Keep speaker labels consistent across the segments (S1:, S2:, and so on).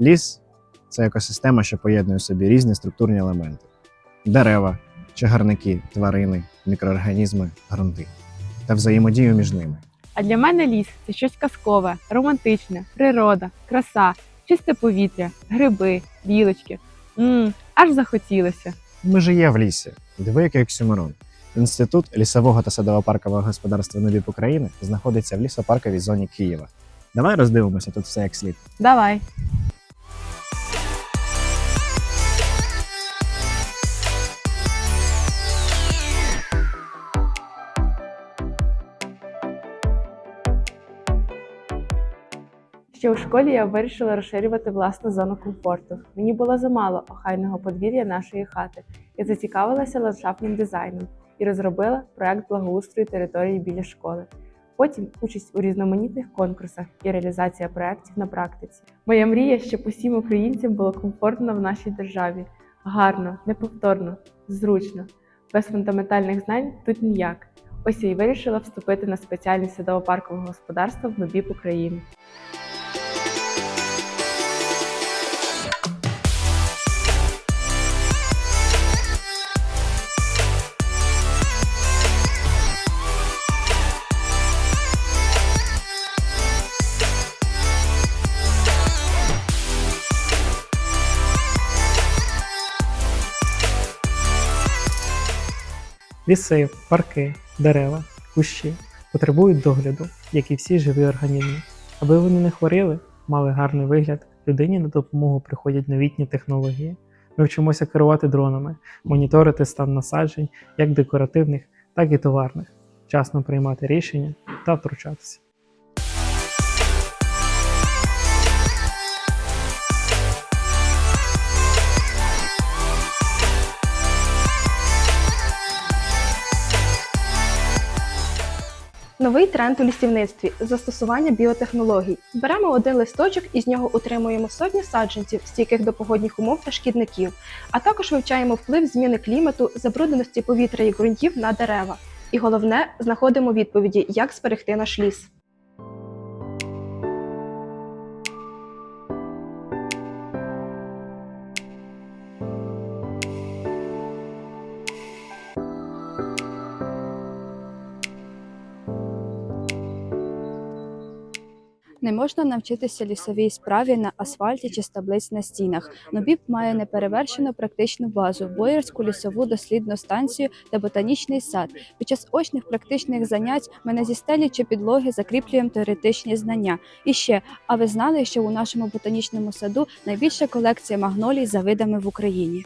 S1: Ліс це екосистема, що поєднує в собі різні структурні елементи: дерева, чагарники, тварини, мікроорганізми, ґрунти та взаємодію між ними.
S2: А для мене ліс це щось казкове, романтичне, природа, краса, чисте повітря, гриби, білочки. Мм, аж захотілося.
S1: Ми ж є в лісі. Диви, який оксюморон. Інститут лісового та садово-паркового господарства Новіп України знаходиться в лісопарковій зоні Києва. Давай роздивимося тут все як слід.
S2: Давай. Ще у школі я вирішила розширювати власну зону комфорту. Мені було замало охайного подвір'я нашої хати. Я зацікавилася ландшафтним дизайном і розробила проект благоустрою території біля школи. Потім участь у різноманітних конкурсах і реалізація проєктів на практиці. Моя мрія, щоб усім українцям було комфортно в нашій державі. Гарно, неповторно, зручно. Без фундаментальних знань тут ніяк. Ось я й вирішила вступити на спеціальність садово-паркового господарства в НОБІП України.
S3: Ліси, парки, дерева, кущі потребують догляду, як і всі живі організми. Аби вони не хворіли, мали гарний вигляд, людині на допомогу приходять новітні технології. Ми вчимося керувати дронами, моніторити стан насаджень, як декоративних, так і товарних, вчасно приймати рішення та втручатися.
S4: Новий тренд у лісівництві застосування біотехнологій. Беремо один листочок і з нього утримуємо сотні саджанців, стійких до погодних умов та шкідників, а також вивчаємо вплив зміни клімату, забрудненості повітря і ґрунтів на дерева. І головне, знаходимо відповіді, як зберегти наш ліс.
S5: Не можна навчитися лісовій справі на асфальті чи з таблиць на стінах. Нобіп має неперевершену практичну базу, боярську лісову дослідну станцію та ботанічний сад. Під час очних практичних занять ми не зі стелі чи підлоги закріплюємо теоретичні знання. І ще, а ви знали, що у нашому ботанічному саду найбільша колекція магнолій за видами в Україні?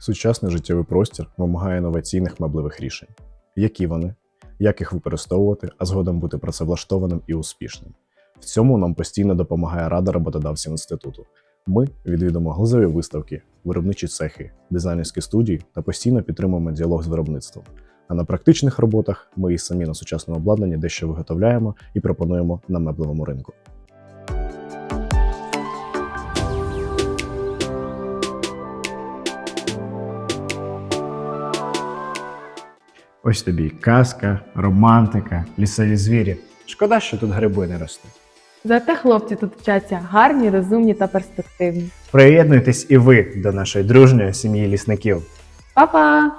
S6: Сучасний життєвий простір вимагає інноваційних меблевих рішень. Які вони, як їх використовувати, а згодом бути працевлаштованим і успішним. В цьому нам постійно допомагає рада роботодавців інституту. Ми відвідуємо глузові виставки, виробничі цехи, дизайнерські студії та постійно підтримуємо діалог з виробництвом. А на практичних роботах ми і самі на сучасному обладнанні дещо виготовляємо і пропонуємо на меблевому ринку.
S1: Ось тобі і казка, романтика, лісові звірі. Шкода, що тут гриби не ростуть.
S2: Зате хлопці тут вчаться гарні, розумні та перспективні.
S1: Приєднуйтесь і ви до нашої дружньої сім'ї лісників.
S2: Па-па!